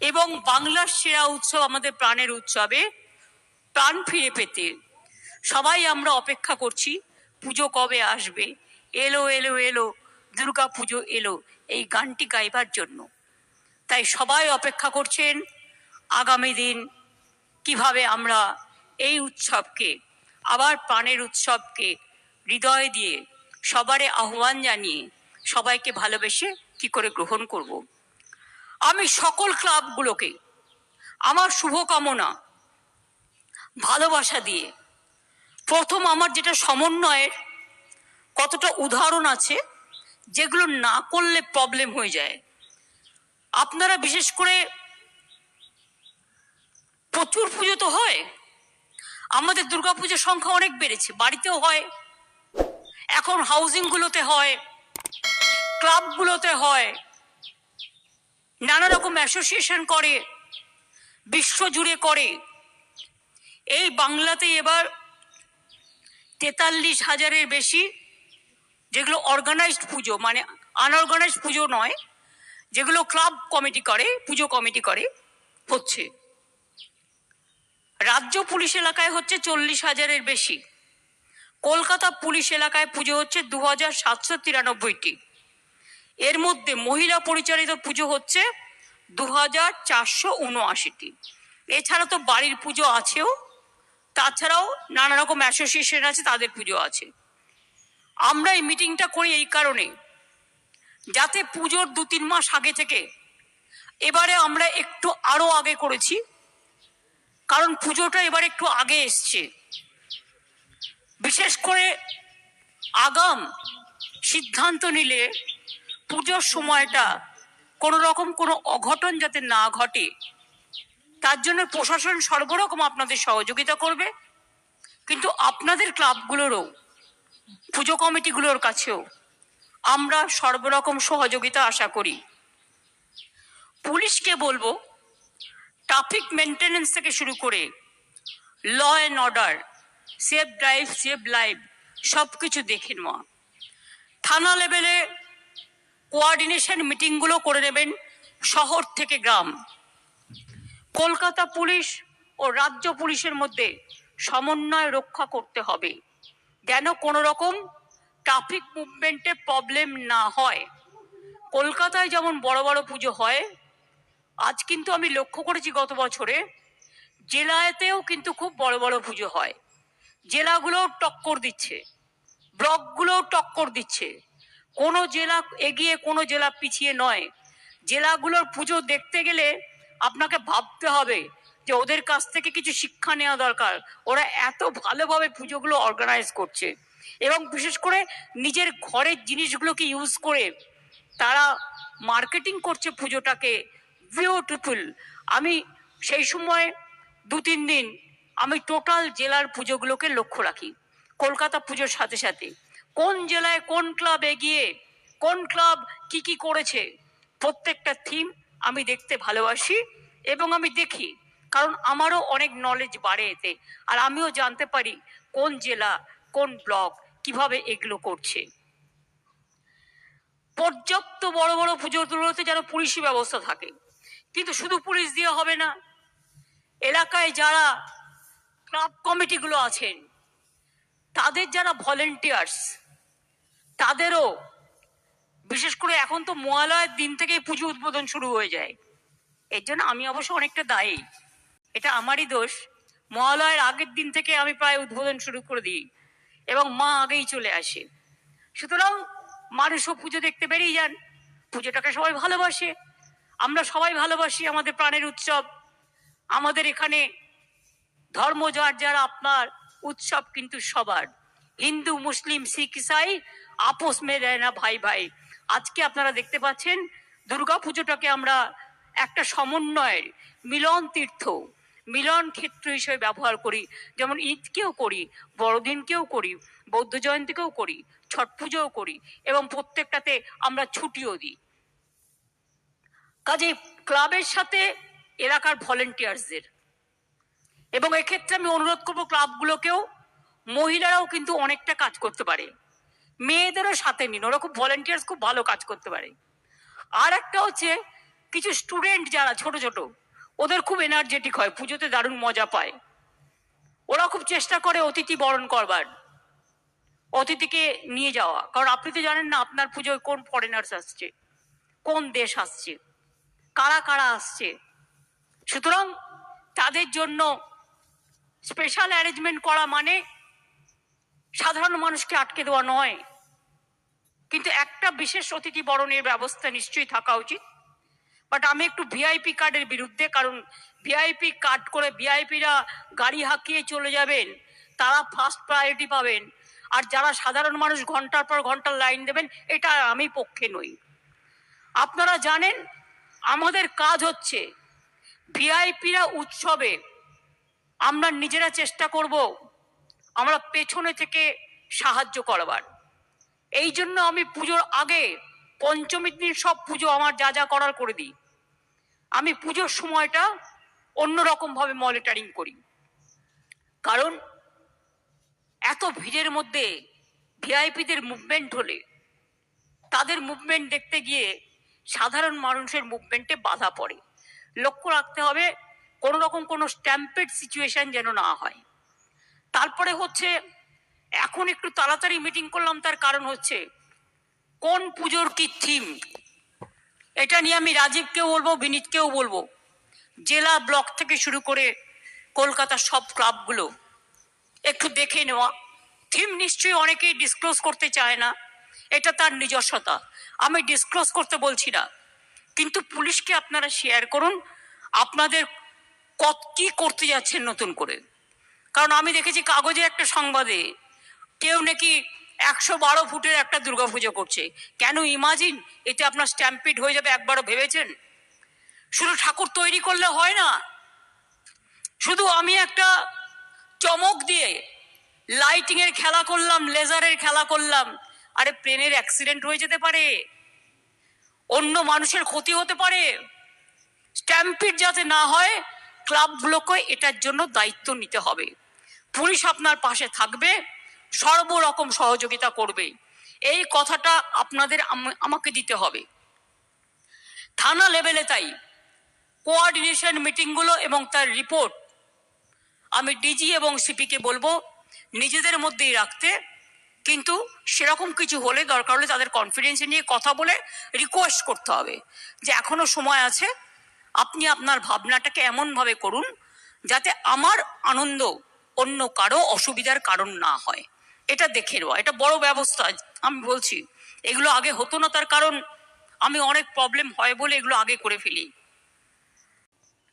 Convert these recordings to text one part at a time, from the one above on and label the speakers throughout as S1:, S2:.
S1: এবং বাংলার সেরা উৎসব আমাদের প্রাণের উৎসবে প্রাণ ফিরে পেতে। সবাই আমরা অপেক্ষা করছি, পুজো কবে আসবে? এলো এলো এলো, দুর্গা পুজো এলো, এই গানটি গাইবার জন্য। তাই সবাই অপেক্ষা করছেন, আগামী দিন কীভাবে আমরা এই উৎসবকে, আবার প্রাণের উৎসবকে হৃদয় দিয়ে সবারে আহ্বান জানিয়ে সবাইকে ভালোবেসে কি করে গ্রহণ করব। আমি সকল ক্লাবগুলোকে আমার শুভকামনা, ভালোবাসা দিয়ে, প্রথম আমার যেটা সমন্বয়ের কতটা উদাহরণ আছে, যেগুলো না করলে প্রবলেম হয়ে যায়। আপনারা বিশেষ করে প্রচুর পুজো তো হয়, আমাদের দুর্গাপুজোর সংখ্যা অনেক বেড়েছে, বাড়িতেও হয়, এখন হাউজিংগুলোতে হয় ক্লাবগুলোতে হয় নানা রকম অ্যাসোসিয়েশন করে বিশ্বজুড়ে করে। এই বাংলাতে এবার তেতাল্লিশ হাজারের বেশি যেগুলো অর্গানাইজড পুজো মানে আনঅর্গানাইজড পুজো নয়, যেগুলো ক্লাব কমিটি করে, পুজো কমিটি করে, হচ্ছে। রাজ্য পুলিশ এলাকায় হচ্ছে চল্লিশ হাজারের বেশি। কলকাতা পুলিশ এলাকায় পুজো হচ্ছে দু হাজার সাতশো তিরানব্বইটি। এর মধ্যে মহিলা পরিচালিত পুজো হচ্ছে দু হাজার চারশো উনআশিটি। এছাড়া তো বাড়ির পুজো আছেও, তাছাড়াও নানা রকম অ্যাসোসিয়েশন আছে, তাদের পুজো আছে। আমরা এই মিটিংটা করি এই কারণে, যাতে পুজোর দু তিন মাস আগে থেকে এবারে আমরা একটু আরও আগে করেছি, কারণ পুজোটা এবার একটু আগে এসছে। বিশেষ করে আগাম সিদ্ধান্ত নিলে পুজোর সময়টা কোনো রকম কোনো অঘটন যাতে না ঘটে, তার জন্য প্রশাসন সর্বরকম আপনাদের সহযোগিতা করবে। কিন্তু আপনাদের ক্লাবগুলোরও, পুজো কমিটিগুলোর কাছেও আমরা সর্বরকম সহযোগিতা আশা করি। পুলিশকে বলব, ট্রাফিক মেনটেনেন্স থেকে শুরু করে law and order, safe drive, safe live সব কিছু দেখে নেওয়া। থানা লেভেলে কোয়ার্ডিনেশন মিটিংগুলো করে নেবেন শহর থেকে গ্রাম। কলকাতা পুলিশ ও রাজ্য পুলিশের মধ্যে সমন্বয় রক্ষা করতে হবে। যেন কোনো রকম ট্রাফিক মুভমেন্টে প্রবলেম না হয়। কলকাতায় যেমন বড় বড় পুজো হয়, আজ কিন্তু আমি লক্ষ্য করেছি গত বছরে জেলাতেও কিন্তু খুব বড় বড় পুজো হয়। জেলাগুলোও টক্কর দিচ্ছে, ব্লকগুলোও টক্কর দিচ্ছে। কোনো জেলা এগিয়ে কোনো জেলা পিছিয়ে নয়। জেলাগুলোর পুজো দেখতে গেলে আপনাকে ভাবতে হবে যে ওদের কাছ থেকে কিছু শিক্ষা নেওয়া দরকার। ওরা এত ভালোভাবে পুজোগুলো অর্গানাইজ করছে এবং বিশেষ করে নিজের ঘরের জিনিসগুলোকে ইউজ করে তারা মার্কেটিং করছে পুজোটাকে বিউটিফুল আমি সেই সময় দু তিন দিন আমি টোটাল জেলার পুজোগুলোকে লক্ষ্য রাখি, কলকাতা পুজোর সাথে সাথে। কোন জেলায় কোন ক্লাব এগিয়ে, কোন ক্লাব কি কি করেছে, প্রত্যেকটা থিম আমি দেখতে ভালোবাসি এবং আমি দেখি, কারণ আমারও অনেক নলেজ বাড়ে এতে। আর আমিও জানতে পারি কোন জেলা, কোন ব্লক কীভাবে এগুলো করছে। পর্যাপ্ত বড় বড় পুজোগুলোতে যেন পুলিশি ব্যবস্থা থাকে। কিন্তু শুধু পুলিশ দিয়ে হবে না। এলাকায় যারা ক্লাব কমিটিগুলো আছেন তাদের যারা ভলেন্টিয়ার্স তাদেরও, বিশেষ করে এখন তো মহালয়ের দিন থেকেই পুজো উদ্বোধন শুরু হয়ে যায়। এর জন্য আমি অবশ্য অনেকটা দায়ী। এটা আমারই দোষ। মহালয়ের আগের দিন থেকে আমি প্রায় উদ্বোধন শুরু করে দিই এবং মা আগেই চলে আসে। সুতরাং মানুষও পুজো দেখতে বেরিয়ে যান। পুজোটাকে সবাই ভালোবাসে। আমরা সবাই ভালোবাসি আমাদের প্রাণের উৎসব। আমাদের এখানে ধর্ম যার যার আপনার উৎসব কিন্তু সবার। হিন্দু, মুসলিম, শিখ, ইসাই আপোষ মে না ভাই ভাই। আজকে আপনারা দেখতে পাচ্ছেন, দুর্গা পুজোটাকে আমরা একটা সমন্বয়ের মিলন তীর্থ, মিলন ক্ষেত্র হিসেবে ব্যবহার করি। যেমন ঈদকেও করি, বড়দিনকেও করি, বৌদ্ধ জয়ন্তীকেও করি, ছট পুজোও করি এবং প্রত্যেকটাতে আমরা ছুটিও দিই। কাজে ক্লাবের সাথে এলাকার ভলেন্টিয়ার্সদের এবং এক্ষেত্রে আমি অনুরোধ করব ক্লাবগুলোকেও মহিলারাও কিন্তু অনেকটা কাজ করতে পারে। মেয়েদেরও সাথে নিন, ওরা খুব ভলেন্টিয়ার্স খুব ভালো কাজ করতে পারে। আর একটা হচ্ছে, কিছু স্টুডেন্ট যারা ছোট ছোট, ওদের খুব এনার্জেটিক হয়, পুজোতে দারুণ মজা পায়। ওরা খুব চেষ্টা করে অতিথি বরণ করবার, অতিথিকে নিয়ে যাওয়া। কারণ আপনি তো জানেন না, আপনার পুজোয় কোন ফরেনার্স আসছে, কোন দেশ আসছে, কারা কারা আসছে। সুতরাং তাদের জন্য স্পেশাল অ্যারেঞ্জমেন্ট করা মানে সাধারণ মানুষকে আটকে দেওয়া নয়। কিন্তু একটা বিশেষ অতিথি বরণের ব্যবস্থা নিশ্চয়ই থাকা উচিত। বাট আমি একটু ভিআইপি কার্ডের বিরুদ্ধে, কারণ ভিআইপি কার্ড করে ভিআইপিরা গাড়ি হাঁকিয়ে চলে যাবেন, তারা ফার্স্ট প্রায়োরিটি পাবেন। আর যারা সাধারণ মানুষ ঘণ্টার পর ঘণ্টার লাইন দেবেন, এটা আমি পক্ষে নই। আপনারা জানেন, আমাদের কাজ হচ্ছে ভিআইপিরা উৎসবে আমরা নিজেরা চেষ্টা করব আমরা পেছনে থেকে সাহায্য করবার। এই জন্য আমি পুজোর আগে পঞ্চমীর দিন সব পুজো আমার যা যা করার করে দিই। আমি পুজোর সময়টা অন্যরকম ভাবে মনিটরিং করি। কারণ এত ভিড়ের মধ্যে ভিআইপিদের মুভমেন্ট হলে, তাদের মুভমেন্ট দেখতে গিয়ে সাধারণ মানুষের মুভমেন্টে বাধা পড়ে। লক্ষ্য রাখতে হবে কোনো রকম কোনো স্ট্যাম্পেড সিচুয়েশন যেন না হয়। তারপরে হচ্ছে, এখন একটু তাড়াতাড়ি মিটিং করলাম, তার কারণ হচ্ছে, কোন পুজোর কি থিম এটা নিয়ে আমি রাজীবকেও বলব, বিনীতকেও বলব। জেলা ব্লক থেকে শুরু করে কলকাতার সব ক্লাবগুলো, একটু দেখে নেওয়া। থিম নিশ্চয়ই অনেকেই ডিসক্লোজ করতে চায় না, এটা তার নিজস্বতা। আমি ডিসক্লোজ করতে বলছি না। কিন্তু পুলিশকে আপনারা শেয়ার করুন, আপনাদের কত কি করতে যাচ্ছেন নতুন করে? কারণ আমি দেখেছি কাগজে একটা সংবাদে কেউ নাকি একশো বারো ফুটের একটা দুর্গাপুজো করছে। কেন ইমাজিন এতে আপনার স্ট্যাম্পিড হয়ে যাবে, একবারও ভেবেছেন? শুধু ঠাকুর তৈরি করলে হয় না। শুধু আমি একটা চমক দিয়ে লাইটিং এর খেলা করলাম লেজারের খেলা করলাম। আরে প্লেনের অ্যাক্সিডেন্ট হয়ে যেতে পারে। অন্য মানুষের ক্ষতি হতে পারে। স্ট্যাম্পিড যাতে না হয় ক্লাবগুলোকে এটার জন্য দায়িত্ব নিতে হবে। পুলিশ আপনার পাশে থাকবে, সর্বরকম সহযোগিতা করবে। এই কথাটা আপনাদের আমাকে দিতে হবে। থানা লেভেলে তাই কোঅর্ডিনেশন মিটিংগুলো এবং তার রিপোর্ট আমি ডিজি এবং সিপিকে বলব নিজেদের মধ্যেই রাখতে। কিন্তু সেরকম কিছু হলে দরকার হলে তাদের কনফিডেন্স নিয়ে কথা বলে রিকোয়েস্ট করতে হবে যে এখনও সময় আছে আপনি আপনার ভাবনাটাকে এমনভাবে করুন যাতে আমার আনন্দ অন্য কারও অসুবিধার কারণ না হয়। এটা দেখে নেওয়া। এটা বড় ব্যবস্থা, আমি বলছি। এগুলো আগে হতো না, তার কারণ আমি অনেক প্রবলেম হয় বলে এগুলো আগে করে ফেলি।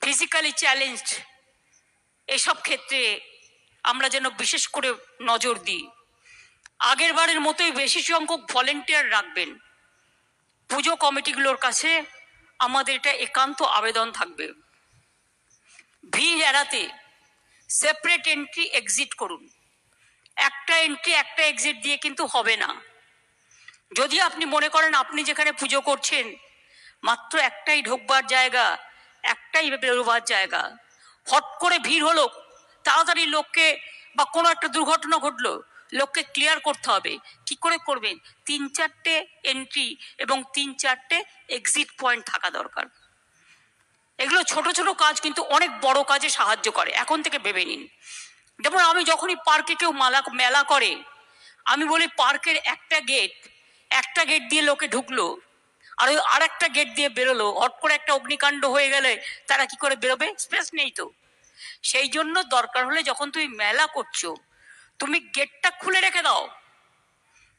S1: ফিজিক্যালি চ্যালেঞ্জড এসব ক্ষেত্রে আমরা যেন বিশেষ করে নজর দিই। আগের বারের মতোই বেশি সংখ্যক ভলেন্টিয়ার রাখবেন। পুজো কমিটিগুলোর কাছে আমাদের এটা একান্ত আবেদন থাকবে। ভিড় এড়াতে সেপারেট এন্ট্রি এক্সিট করুন। একটা এন্ট্রি একটা এক্সিট দিয়ে কিন্তু হবে না। যদি আপনি মনে করেন আপনি যেখানে পুজো করছেন, মাত্র একটাই ঢোকবার জায়গা, একটাই বেরোবার জায়গা, হট করে ভিড় হলো, তাড়াতাড়ি লোককে বা কোনো একটা দুর্ঘটনা ঘটলো লোককে ক্লিয়ার করতে হবে। কি করে করবেন? তিন চারটে এন্ট্রি এবং তিন চারটে এক্সিট পয়েন্ট থাকা দরকার। এগুলো ছোট ছোট কাজ কিন্তু অনেক বড় কাজে সাহায্য করে। এখন থেকে ভেবে নিন। যেমন আমি যখনই পার্কে কেউ মালা, মেলা করে, আমি বলি পার্কের একটা গেট একটা গেট দিয়ে লোকে ঢুকলো, আর ওই আর একটা গেট দিয়ে বেরোলো, হট করে একটা অগ্নিকাণ্ড হয়ে গেলে তারা কি করে বেরোবে? স্পেস নেই তো। সেই জন্য দরকার হলে যখন তুমি মেলা করছ তুমি গেটটা খুলে রেখে দাও।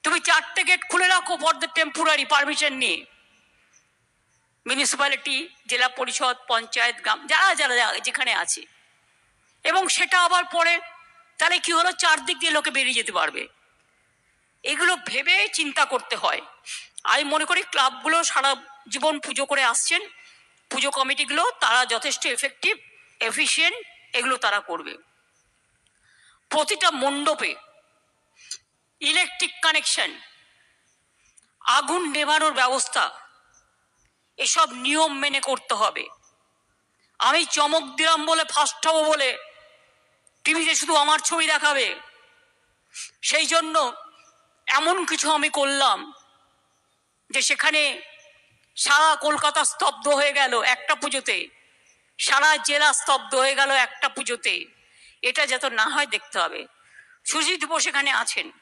S1: তুমি চারটে গেট খুলে রাখো ফর দ্য টেম্পোরারি পারমিশন নিয়ে। মিউনিসিপ্যালিটি জেলা পরিষদ, পঞ্চায়েত, গ্রাম, যারা যারা যেখানে আছে। এবং সেটা আবার পরে তাহলে কি হলো? চারদিক দিয়ে লোকে বেরিয়ে যেতে পারবে। এগুলো ভেবে চিন্তা করতে হয়। আমি মনে করি ক্লাবগুলো সারা জীবন পুজো করে আসছেন। পুজো কমিটিগুলো তারা যথেষ্ট এফেক্টিভ এফিশিয়েন্ট এগুলো তারা করবে। প্রতিটা মণ্ডপে ইলেকট্রিক কানেকশন আগুন নেভানোর ব্যবস্থা, এসব নিয়ম মেনে করতে হবে। আমি চমক দিলাম বলে ফার্স্ট হব বলে টিভিতে শুধু আমার ছবি দেখাবে। সেই জন্য এমন কিছু আমি করলাম যে সেখানে সারা কলকাতা স্তব্ধ হয়ে গেল একটা পুজোতে। সারা জেলা স্তব্ধ হয়ে গেল একটা পুজোতে। এটা যত না হয় দেখতে হবে। সুজিত বোস এখানে আছেন।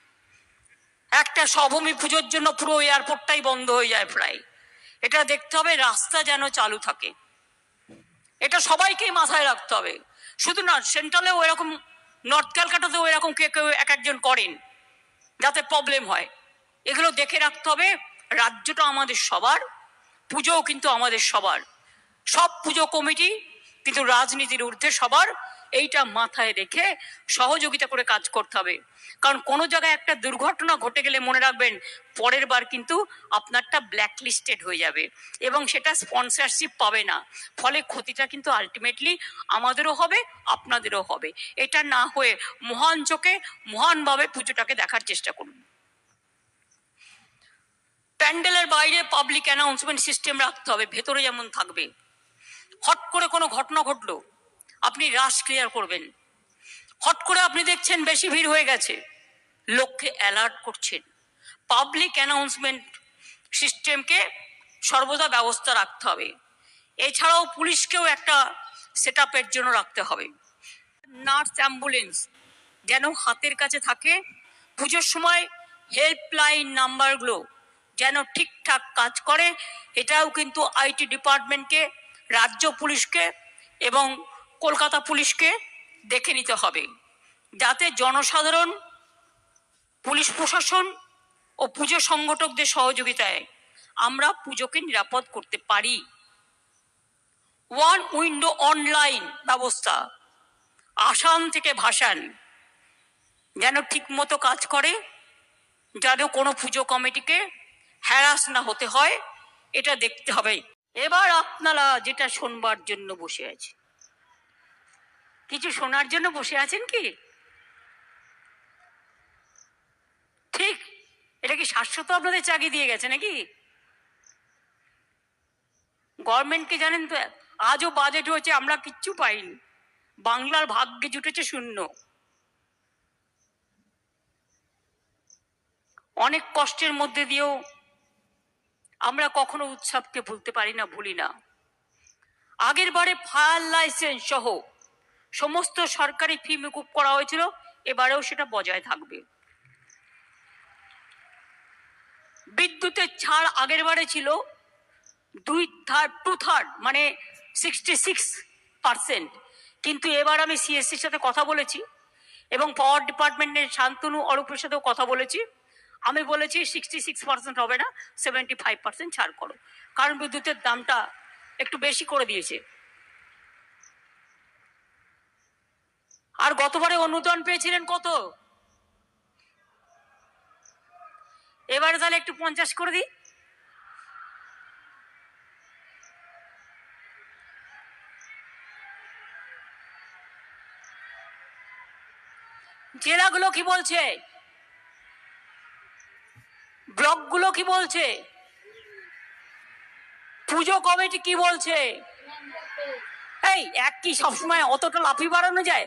S1: একটা সভূমি পুজোর জন্য পুরো এয়ারপোর্টটাই বন্ধ হয়ে যায় প্রায়। এটা দেখতে হবে রাস্তা যেন চালু থাকে। এটা সবাইকেই মাথায় রাখতে হবে। শুধু না, সেন্ট্রালেও এরকম, নর্থ ক্যালকাটাতেও এরকম কে কেউ এক একজন করেন, যাতে প্রবলেম হয়। এগুলো দেখে রাখতে হবে, রাজ্যটা আমাদের সবার, পুজোও কিন্তু আমাদের সবার। সব পুজো কমিটি কিন্তু রাজনীতির ঊর্ধ্বে সবার এইটা মাথায় রেখে সহযোগিতা করে কাজ করতে হবে। কারণ কোনো জায়গায় একটা দুর্ঘটনা ঘটে গেলে মনে রাখবেন, পরের বার কিন্তু আপনারটা ব্ল্যাকলিস্টেড হয়ে যাবে এবং সেটা স্পন্সরশিপ পাবে না। ফলে ক্ষতিটা কিন্তু আলটিমেটলি আমাদেরও হবে, আপনাদেরও হবে। এটা না হয়ে মহান চোখে মহানভাবে পুজোটাকে দেখার চেষ্টা করুন। প্যান্ডেলের বাইরে পাবলিক অ্যানাউন্সমেন্ট সিস্টেম রাখতে হবে, ভেতরে যেমন থাকবে। হট করে কোনো ঘটনা ঘটলো আপনি রাশ ক্লিয়ার করবেন। হট করে আপনি দেখছেন বেশি ভিড় হয়ে গেছে। লোককে অ্যালার্ট করছেন। পাবলিক অ্যানাউন্সমেন্ট সিস্টেমকে সর্বদা ব্যবস্থা রাখতে হবে। এছাড়াও পুলিশকেও একটা সেট আপের জন্য রাখতে হবে। নার্স অ্যাম্বুলেন্স যেন হাতের কাছে থাকে। পুজোর সময় হেল্পলাইন নাম্বারগুলো যেন ঠিকঠাক কাজ করে। এটাও কিন্তু আইটি ডিপার্টমেন্টকে রাজ্য পুলিশকে এবং কলকাতা পুলিশকে দেখে নিতে হবে। যাতে জনসাধারণ, পুলিশ প্রশাসন ও পুজো সংগঠকদের সহযোগিতায় আমরা পুজোকে নিরাপদ করতে পারি। ওয়ান উইন্ডো অনলাইন ব্যবস্থা। আসাম থেকে ভাসান। যেন ঠিকমতো কাজ করে, যেন কোনো পুজো কমিটিকে হ্যারাস না হতে হয়, এটা দেখতে হবে। এবার আপনারা যেটা শোনবার জন্য বসে আছে। কিছু শোনার জন্য বসে আছেন কি? ঠিক, এটা কি শাশ্বত আপনাদের চাকরি দিয়ে গেছে নাকি? গভর্নমেন্টকে জানেন তো, আজও বাজেট হয়েছে, আমরা কিচ্ছু পাইনি। বাংলার ভাগ্যে জুটেছে শূন্য। অনেক কষ্টের মধ্যে দিয়েও আমরা কখনো উৎসবকে ভুলতে পারি না, ভুলি না। আগের বারে ফায়ার লাইসেন্স সহ সমস্ত সরকারি ফি মুকুব করা হয়েছিল, এবারেও সেটা বজায় থাকবে। বিদ্যুতের ছাড় আগের বারে ছিল দুই থার্ড টু থার্ড মানে সিক্সটি সিক্স পার্সেন্ট কিন্তু এবার আমি সিএসসির সাথে কথা বলেছি এবং পাওয়ার ডিপার্টমেন্টের শান্তনু অরূপের সাথেও কথা বলেছি। আমি বলেছি সিক্সটি সিক্স পার্সেন্ট হবে না সেভেন্টি ফাইভ পার্সেন্ট ছাড় করো। কারণ বিদ্যুতের দামটা একটু বেশি করে দিয়েছে। আর গতবারে অনুদান পেয়েছিলেন কত? এবারে তাহলে একটু পঞ্চাশ করে দিই। জেলাগুলো কি বলছে? ব্লকগুলো কি বলছে? পুজো কমিটি কি বলছে? এই এক কি সবসময় অতটা লাফি বাড়ানো যায়?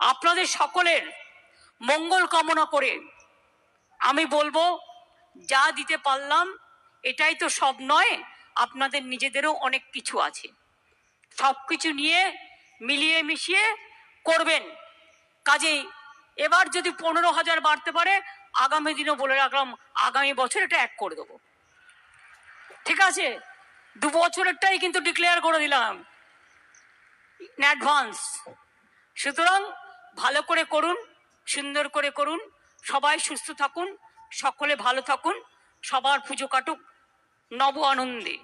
S1: আপনাদের সকলের মঙ্গল কামনা করে আমি বলব, যা দিতে পারলাম, এটাই তো সব নয়, আপনাদের নিজেদেরও অনেক কিছু আছে। সব কিছু নিয়ে মিলিয়ে মিশিয়ে করবেন। কাজেই এবার যদি পনেরো হাজার বাড়তে পারে, আগামী দিনও বলে রাখলাম, আগামী বছর এটা এক করে দেবো। ঠিক আছে? দু বছরেরটাই কিন্তু ডিক্লেয়ার করে দিলাম অ্যাডভান্স সুতরাং ভালো করে করুন, সুন্দর করে করুন, সবাই সুস্থ থাকুন, সকলে ভালো থাকুন, সবার পুজো কাটুক, নব আনন্দে।